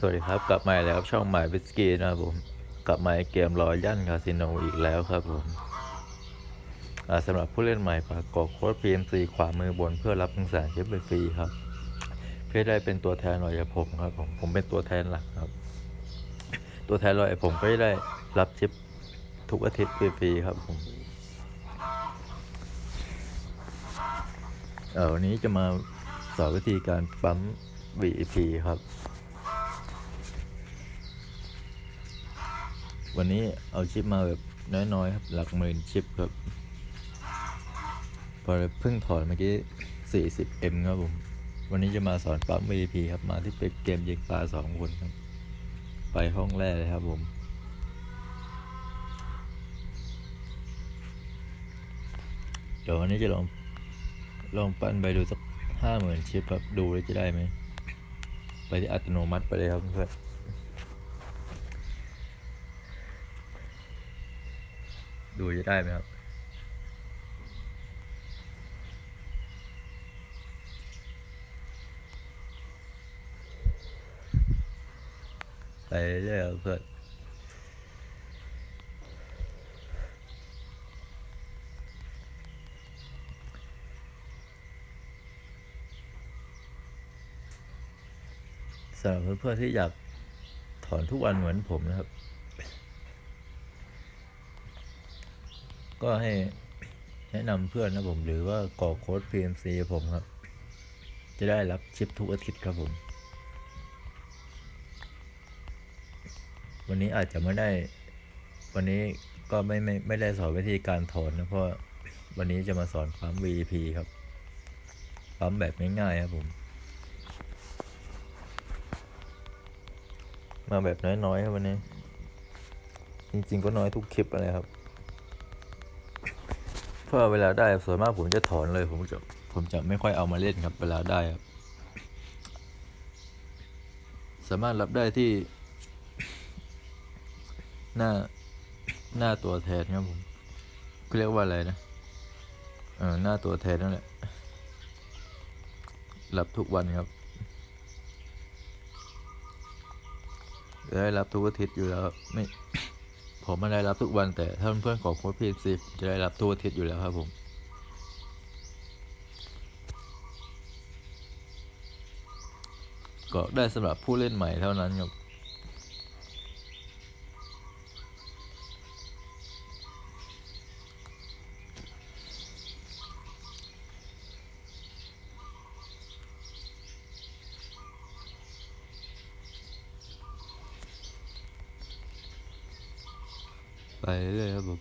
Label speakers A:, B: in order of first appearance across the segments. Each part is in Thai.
A: สวัสดีครับ กลับมาแล้วครับช่องหมายวิสกีนะครับผม กลับมาเกมรอยันคาสิโนอีกแล้วครับผมอ่าสำหรับผู้เล่นใหม่ฝากกดโค้ด PMC ขวามือบนเพื่อรับหนึ่งแสนชิปฟรีครับ เพื่อได้เป็นตัวแทนหน่อยผมครับผมผมเป็นตัวแทนหลักครับ ตัวแทนหน่อยผมก็ได้รับชิปทุกอาทิตย์ฟรีๆครับผมเออวันนี้จะมาสอนวิธีการปั๊ม VP ครับ วันนี้เอาชิปมาแบบน้อยๆครับ หลักหมื่นชิปครับ พอเพิ่งถอนเมื่อกี้ 40M ครับผม วันนี้จะมาสอนปั๊ม VP ครับ มาที่เป็นเกมยิงปลาสองคนครับ ไปห้องแรกเลยครับผม เดี๋ยววันนี้จะลอง ลองปั้นไปดูสักห้าหมื่นชิปครับ ดูเลยจะได้ไหม ไปที่อัตโนมัติไปเลยครับเพื่อน ดูจะได้ไหมครับไปเรื่อยๆเพื่อนสำหรับเพื่อนๆที่อยากถอนทุกวันเหมือนผมนะครับ ก็ให้แนะนำเพื่อนนะผมหรือว่ากรอกโค้ด PMC ผมครับ จะได้รับชิปทุกอาทิตย์ครับผม วันนี้อาจจะไม่ได้ วันนี้ก็ไม่ไม่ไม่ได้สอนวิธีการถอนนะเพราะวันนี้จะมาสอนปั๊ม VP ครับปั๊มแบบง่ายๆครับผม มาแบบน้อยๆครับวันนี้ จริงๆก็น้อยทุกคลิปเลยครับ เพราะเวลาได้ส่วนมากผมจะถอนเลย ผมจะผมจะไม่ค่อยเอามาเล่นครับ เวลาได้ครับ สามารถรับได้ที่ หน้าหน้าตัวแทนครับผมเรียกว่าอะไรนะเออหน้าตัวแทนนั่นแหละรับทุกวันครับได้รับทุกอาทิตย์อยู่แล้วไม่ ผมไม่ได้รับทุกวันแต่ถ้าเพื่อนๆของโค้ดพีซีจะได้รับทุกอาทิตย์อยู่แล้วครับผมก็ได้สำหรับผู้เล่นใหม่เท่านั้นครับ ไปเรื่อยครับผม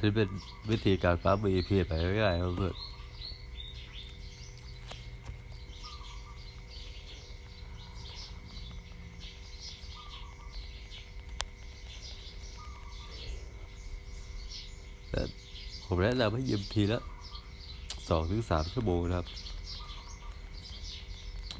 A: นี่เป็นวิธีการปั๊ม VP ไปง่ายๆครับเพื่อนแต่ผม แนะนำให้ยืมทีละสองถึงสามชั่วโมงนะครับ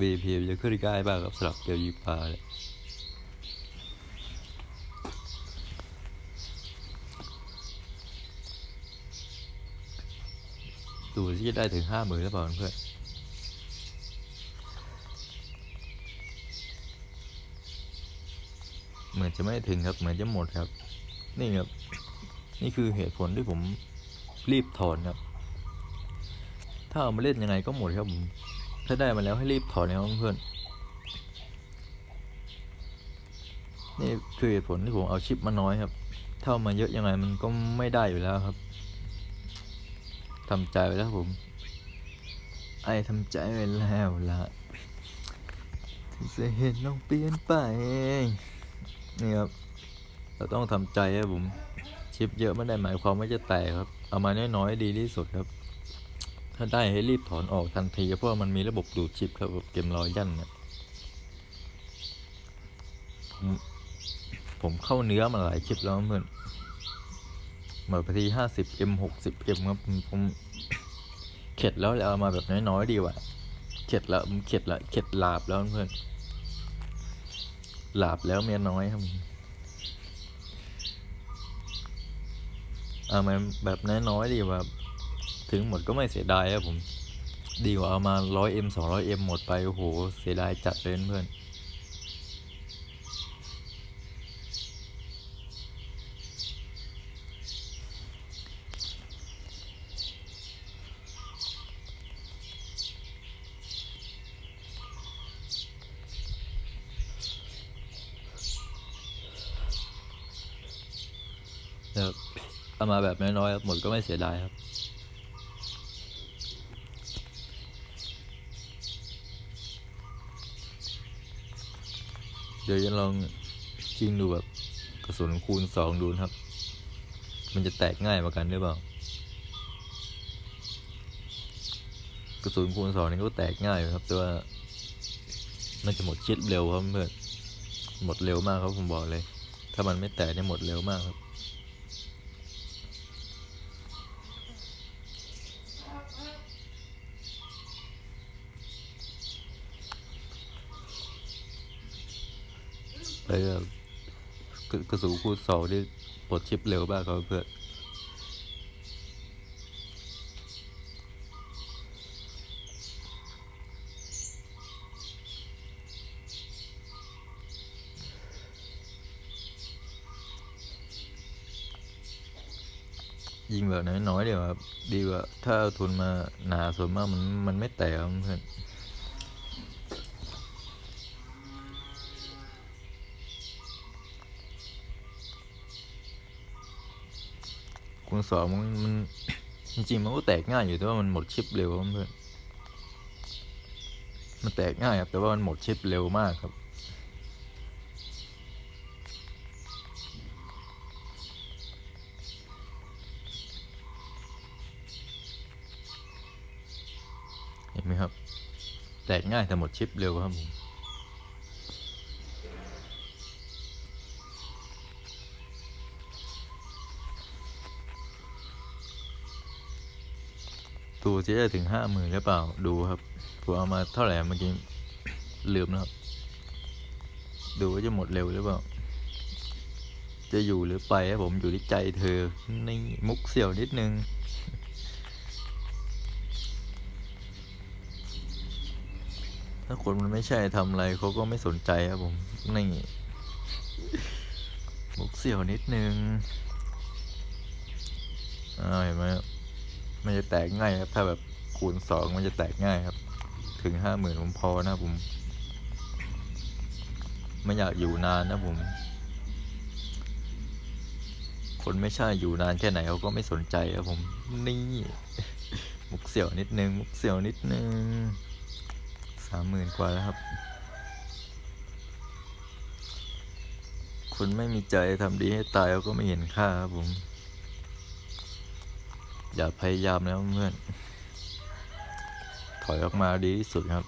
A: VP จะขึ้นง่ายมากครับสำหรับเกมยิงปลาเนี่ยดูที่จะได้ถึงห้าหมื่นหรือเปล่าเพื่อนเหมือนจะไม่ถึงครับ เหมือนจะหมดครับ นี่ครับ นี่คือเหตุผลที่ผม รีบถอนครับ ถ้าเอามาเล่นยังไงก็หมดครับผมถ้าได้มาแล้วให้รีบถอนนะครับเพื่อนนี่คือเหตุผลที่ผมเอาชิปมาน้อยครับถ้าเอามาเยอะยังไงมันก็ไม่ได้อยู่แล้วครับทำใจไว้แล้วผม ไอ้ทำใจไว้แล้วละจะเห็นน้องเปลี่ยนไป นี่ครับ เราต้องทำใจครับผม ชิปเยอะไม่ได้หมายความว่าจะแตกครับ เอามาน้อยๆดีที่สุดครับ ถ้าได้ให้รีบถอนออกทันทีเพราะว่ามันมีระบบดูดชิปครับแบบเกมรอยยันเนี่ยผมผมเข้าเนื้อมาหลายชิปแล้วเพื่อนหมดไปที่ห้าสิบ M หกสิบ M ครับผมเข็ดแล้วเอามาแบบน้อยๆดีกว่าเข็ดแล้วเข็ดละเข็ดหลาบแล้วเพื่อนหลาบแล้วเมียน้อยครับผม เอามาแบบน้อยๆดีกว่าถึงหมดก็ไม่เสียดายครับผม ดีกว่าเอามา 100m 200m หมดไป โอ้โห เสียดายจัดเลยเพื่อน ครับ เอามาแบบน้อยๆหมดก็ไม่เสียดายครับ เดี๋ยวจะลองชิงดูแบบกระสุนคูณสองดูนะครับ มันจะแตกง่ายกว่ากันหรือเปล่ากระสุนคูณสองนี่ก็แตกง่ายครับ แต่ว่ามันจะหมดชิดเร็วครับเพื่อนหมดเร็วมากครับผมบอกเลย ถ้ามันไม่แตกเนี่ยหมดเร็วมากครับ เลยแบบกระกระสุนคูณสองนี่ปลดชิปเร็วมากครับเพื่อนยิงแบบน้อยๆเดียวครับ ดีกว่าถ้าเอาทุนมาหนาส่วนมากมันมันไม่แตกเพื่อน คูณสองมันมันจริงๆมันก็แตกง่ายอยู่แต่ว่ามันหมดชิปเร็วเพื่อนมันแตกง่ายครับแต่ว่ามันหมดชิปเร็วมากครับเห็นไหมครับ แตกง่ายแต่หมดชิปเร็วครับผม ดูจะได้ถึงห้าหมื่นหรือเปล่าดูครับผมเอามาเท่าไหร่เมื่อกี้ลืมแล้วครับ ดูว่าจะหมดเร็วหรือเปล่า จะอยู่หรือไปครับผมอยู่ที่ใจเธอนี่มุกเสี่ยวนิดนึงถ้าคนมันไม่ใช่ทำอะไรเขาก็ไม่สนใจครับผมนี่มุกเสี่ยวนิดนึงอ่าเห็นไหมครับ มันจะแตกง่ายครับ ถ้าแบบคูณสองมันจะแตกง่ายครับ ถึงห้าหมื่นผมพอนะผมไม่อยากอยู่นานนะผม คนไม่ใช่อยู่นานแค่ไหนเขาก็ไม่สนใจครับผม นี่มุกเสี่ยวนิดนึง มุกเสี่ยวนิดนึงสามหมื่นกว่าแล้วครับคนไม่มีใจทำดีให้ตายเขาก็ไม่เห็นค่าครับผม อย่าพยายามแล้วเพื่อน ถอยออกมาดีที่สุดครับ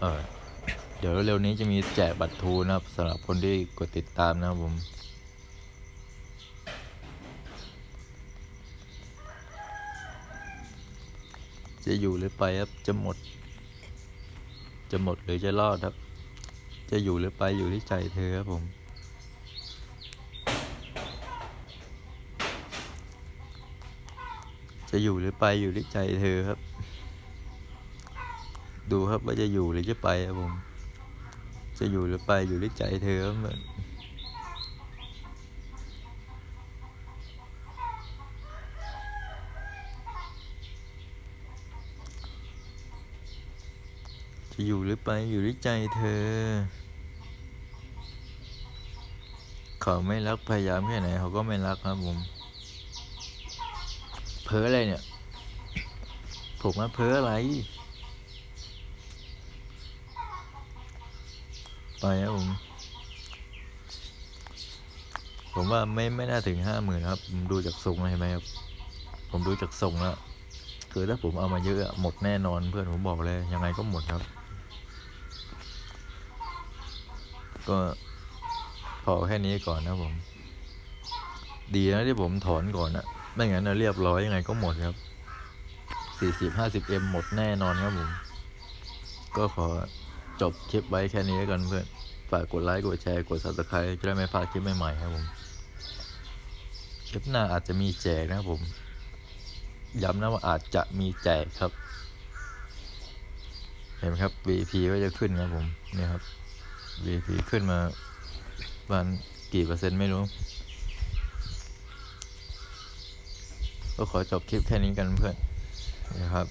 A: เออเดี๋ยวเร็วนี้จะมีแจกบัตรทูนะครับสำหรับคนที่กดติดตามนะครับผมจะอยู่หรือไปครับ จะหมด จะหมดหรือจะรอดครับ จะอยู่หรือไปอยู่ที่ใจเธอครับผม จะอยู่หรือไปอยู่ที่ใจเธอครับ ดูครับว่าจะอยู่หรือจะไปครับผม จะอยู่หรือไปอยู่ที่ใจเธอครับเหมือนจะอยู่หรือไปอยู่ที่ใจเธอ เขาไม่รักพยายามแค่ไหนเขาก็ไม่รักครับผมเพ้ออะไรเนี่ย ผมมาเพ้ออะไรไปครับผมผมว่าไม่ไม่น่าถึงห้าหมื่นครับผมดูจากทรงแล้วเห็นไหมครับ ผมดูจากทรงแล้วคือถ้าผมเอามาเยอะหมดแน่นอนเพื่อนผมบอกเลยยังไงก็หมดครับ ก็ อแค่นี้ก่อนนะผม ดีนะที่ผมถอนก่อนอะไม่งั้นนะเรียบร้อยยังไงก็หมดครับสี่สิบห้าสิบเอ็มหมดแน่นอนครับผม ก็ขอจบคลิปไว้แค่นี้แล้วกันเพื่อน ฝากกดไลค์กดแชร์กด subscribe จะได้ไม่พลาดคลิปใหม่ๆครับผม คลิปหน้าอาจจะมีแจกนะครับผม ย้ำนะว่าอาจจะมีแจกครับ เห็นไหมครับ VP ก็จะขึ้นครับผม นี่ครับ VP ขึ้นมา มันกี่เปอร์เซ็นต์ไม่รู้ ก็ขอจบคลิปแค่นี้กันเพื่อนนะครับ